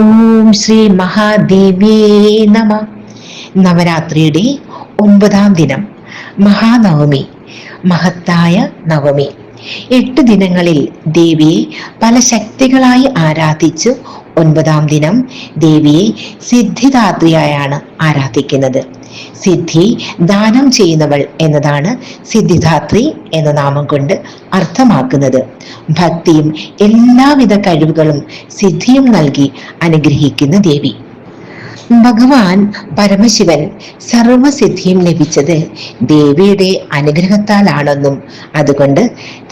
ഓം ശ്രീ മഹാദേവേ നമ. നവരാത്രിയുടെ ഒൻപതാം ദിനം മഹാനവമി മഹത്തായ നവമി. എട്ട് ദിനങ്ങളിൽ ദേവിയെ പല ശക്തികളായി ആരാധിച്ച് ഒൻപതാം ദിനം ദേവിയെ സിദ്ധിദാത്രിയായാണ് ആരാധിക്കുന്നത്. സിദ്ധി ദാനം ചെയ്യുന്നവൾ എന്നതാണ് സിദ്ധിദാത്രി എന്ന നാമം കൊണ്ട് അർത്ഥമാക്കുന്നത്. ഭക്തിയും എല്ലാവിധ കഴിവുകളും സിദ്ധിയും നൽകി അനുഗ്രഹിക്കുന്ന ദേവി. ഭഗവാൻ പരമശിവൻ സർവസിദ്ധിയും ലഭിച്ചത് ദേവിയുടെ അനുഗ്രഹത്താലാണെന്നും അതുകൊണ്ട്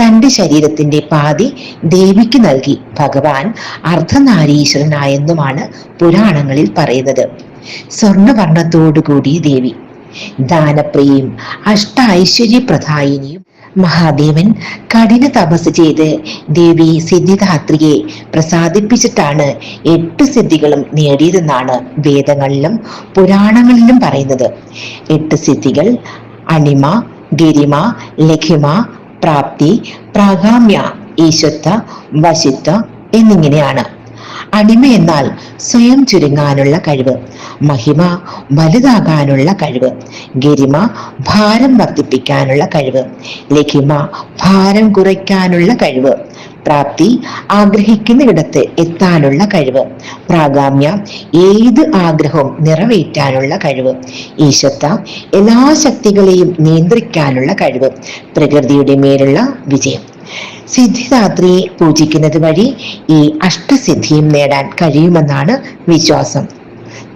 തന്റെ ശരീരത്തിന്റെ പാതി ദേവിക്ക് നൽകി ഭഗവാൻ അർദ്ധനാരീശ്വരനായെന്നുമാണ് പുരാണങ്ങളിൽ പറയുന്നത്. സ്വർണവർണത്തോടുകൂടിയ ദേവി. ദാനപ്രിയയും അഷ്ട ഐശ്വര്യപ്രധായിനിയും മഹാദേവൻ കഠിന തപസ് ചെയ്ത് ദേവി സിദ്ധിദാത്രിയെ പ്രസാദിപ്പിച്ചിട്ടാണ് എട്ട് സിദ്ധികളും നേടിയതെന്നാണ് വേദങ്ങളിലും പുരാണങ്ങളിലും പറയുന്നത്. എട്ട് സിദ്ധികൾ അണിമ ഗരിമ ലഖിമ പ്രാപ്തി പ്രാഗാമ്യ ഈശ്വത്വ വശിത്വ എന്നിങ്ങനെയാണ്. അടിമ എന്നാൽ സ്വയം ചുരുങ്ങാനുള്ള കഴിവ് മഹിമ വലുതാകാനുള്ള കഴിവ് ഗരിമ ഭാരം വർദ്ധിപ്പിക്കാനുള്ള കഴിവ് ലഘിമ ഭാരം കുറയ്ക്കാനുള്ള കഴിവ് പ്രാപ്തി ആഗ്രഹിക്കുന്നിടത്ത് എത്താനുള്ള കഴിവ് പ്രാഗാമ്യ ഏത് ആഗ്രഹവും നിറവേറ്റാനുള്ള കഴിവ് ഈശത്ത എല്ലാ ശക്തികളെയും നിയന്ത്രിക്കാനുള്ള കഴിവ് പ്രകൃതിയുടെ മേലുള്ള വിജയം. സിദ്ധിദാത്രിയെ പൂജിക്കുന്നത് വഴി ഈ അഷ്ടസിദ്ധിയും നേടാൻ കഴിയുമെന്നാണ് വിശ്വാസം.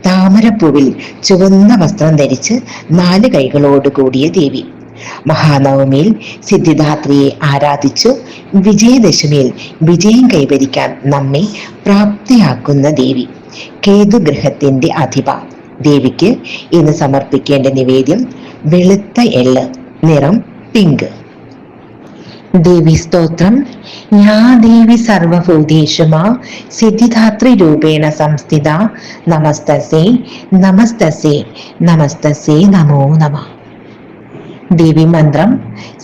താമരപ്പൂവിൽ ചുവന്ന വസ്ത്രം ധരിച്ച് നാല് കൈകളോട് കൂടിയ ദേവി. മഹാനവമിയിൽ സിദ്ധിദാത്രിയെ ആരാധിച്ചു വിജയദശമിയിൽ വിജയം കൈവരിക്കാൻ നമ്മെ പ്രാപ്തിയാക്കുന്ന ദേവി കേതുഗ്രഹത്തിന്റെ അധിപ. ദേവിക്ക് ഇന്ന് സമർപ്പിക്കേണ്ട നിവേദ്യം വെളുത്ത എൾ നിറം പിങ്ക്. ദേവി സ്തോത്രം. യാ ദേവി സർവഭൂതേഷുമാ സിദ്ധിധാത്രി രൂപേണ സംസ്ഥിത. നമസ്തസേ നമസ്തസേ നമസ്തസേ നമോ നമ. ദേവി മന്ത്രം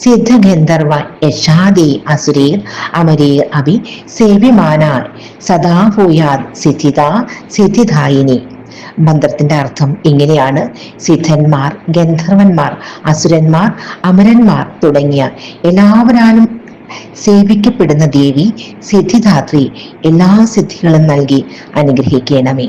സിദ്ധഗന്ധർവ യശാദേ അസുരേർ അമരേർ അഭി സേവ്യമാനാർ. സദാ ഭൂയാത് സിദ്ധിത സിദ്ധിദായിനി മന്ത്രത്തിന്റെ അർത്ഥം ഇങ്ങനെയാണ്. സിദ്ധന്മാർ ഗന്ധർവന്മാർ അസുരന്മാർ അമരന്മാർ തുടങ്ങിയ എല്ലാവരാലും സേവിക്കപ്പെടുന്ന ദേവി സിദ്ധിദാത്രി എല്ലാ സിദ്ധികളും നൽകി അനുഗ്രഹിക്കണമേ.